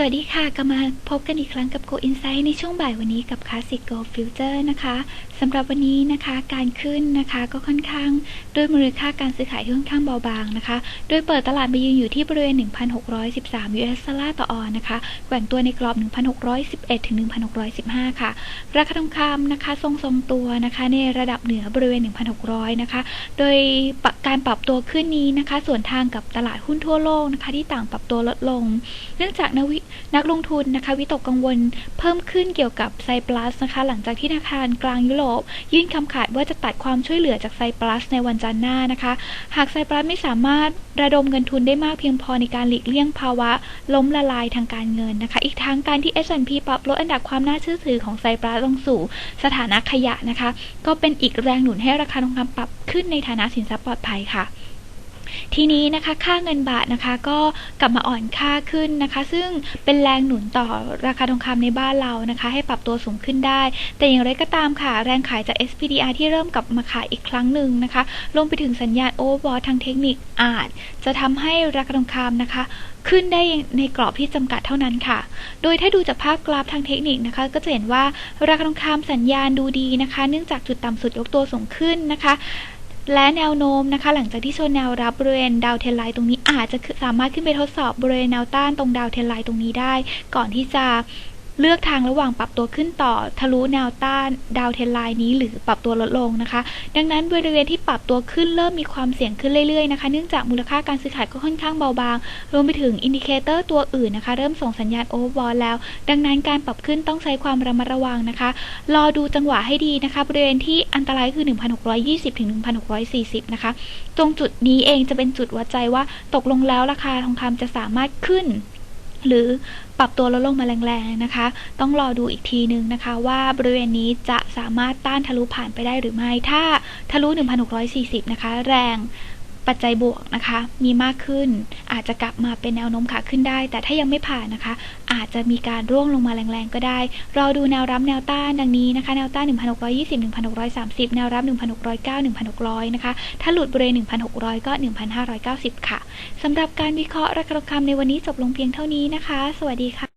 สวัสดีค่ะกลับมาพบกันอีกครั้งกับ Go Insight ในช่วงบ่ายวันนี้กับ Classic Go Future นะคะสำหรับวันนี้นะคะการขึ้นนะคะก็ค่อนข้างด้วยมูลค่าการซื้อขายที่ค่อนข้างเบาบางนะคะ โดยเปิดตลาดมายืนอยู่ที่บริเวณ 1,613 US ดอลลาร์ต่อออนนะคะแกว่งตัวในกรอบ 1,611 ถึง 1,615 ค่ะ ราคาทองคำนะคะทรงๆตัวนะคะในระดับเหนือบริเวณ 1,600 นะคะ โดยการปรับตัวขึ้นนี้นะคะ ส่วนทางกับตลาดหุ้นทั่วโลกนะคะที่ต่างปรับตัวลดลง เนื่องจากนวินักลงทุนนะคะวิตกกังวลเพิ่มขึ้นเกี่ยวกับไซปลัสนะคะ หลังจากที่ธนาคารกลางยุโรป ยื่นคำขาดว่าจะตัดความช่วยเหลือจากไซปลัสในวันจันทร์หน้านะคะ หากไซปลัสไม่สามารถระดมเงินทุนได้มากเพียงพอในการหลีกเลี่ยงภาวะ ล้มละลายทางการเงินนะคะ อีกทั้งการที่ S&P ปรับลดอันดับความน่าเชื่อถือของไซปลัสลงสู่สถานะขยะนะคะ ก็เป็นอีกแรงหนุนให้ราคาทองคำปรับขึ้นในฐานะสินทรัพย์ปลอดภัยค่ะ ทีนี้นะคะค่าเงินบาทนะคะก็กลับมาอ่อนค่าขึ้นนะคะ ซึ่งเป็นแรงหนุนต่อราคาทองคำในบ้านเรานะคะ ให้ปรับตัวสูงขึ้นได้ แต่อย่างไรก็ตามค่ะ แรงขายจาก SPDR ที่เริ่มกลับมาขายอีกครั้งหนึ่งนะคะรวมไปถึงสัญญาณโอเวอร์บอททางเทคนิคอาจ จะทำให้ราคาทองคำนะคะ ขึ้นได้ในกรอบที่จำกัดเท่านั้นค่ะ โดยถ้าดูจากภาพกราฟทางเทคนิคนะคะ ก็จะเห็นว่าราคาทองคำสัญญาณดูดีนะคะ เนื่องจากจุดต่ำสุดยกตัวสูงขึ้นนะคะ และแนวโน้มนะคะ หลังจากที่ชนแนวรับบริเวณดาวเทนไลน์ตรงนี้อาจจะสามารถขึ้นไปทดสอบ บริเวณแนวต้านตรงดาวเทนไลน์ตรงนี้ได้ ก่อนที่จะ เลือกทางระหว่างปรับตัวขึ้นต่อทะลุแนวต้านดาวเทนไลน์นี้หรือปรับตัวลดลงนะคะ ดังนั้นบริเวณที่ปรับตัวขึ้นเริ่มมีความเสี่ยงขึ้นเรื่อยๆนะคะ เนื่องจากมูลค่าการซื้อขายก็ค่อนข้างเบาบาง รวมไปถึงอินดิเคเตอร์ตัวอื่นนะคะ เริ่มส่งสัญญาณโอเวอร์บอลแล้ว ดังนั้นการปรับขึ้นต้องใช้ความระมัดระวังนะคะ รอดูจังหวะให้ดีนะคะ บริเวณที่อันตรายคือ 1,620ถึง1,640 นะคะ ตรงจุดนี้เองจะเป็นจุดวัดใจว่าตกลงแล้วราคาทองคำจะสามารถขึ้น หรือปรับตัวลดลงมาแรงๆนะคะ ต้องรอดูอีกทีนึงนะคะ ว่าบริเวณนี้จะสามารถต้านทะลุผ่านไปได้หรือไม่ ถ้าทะลุ 1,640 นะคะ แรง ปัจจัยบวกนะคะ มีมากขึ้น อาจจะกลับมาเป็นแนวโน้มขาขึ้นได้ แต่ถ้ายังไม่ผ่านนะคะ อาจจะมีการร่วงลงมาแรงๆก็ได้ รอดูแนวรับแนวต้านดังนี้นะคะ แนวต้าน 1,620 1,630 แนวรับ 1,609 1,600 นะคะ ถ้าหลุดบริเวณ 1,600 ก็ 1,590 ค่ะสำหรับการวิเคราะห์ราคาทองคำในวันนี้จบลงเพียงเท่านี้นะคะ สวัสดีค่ะ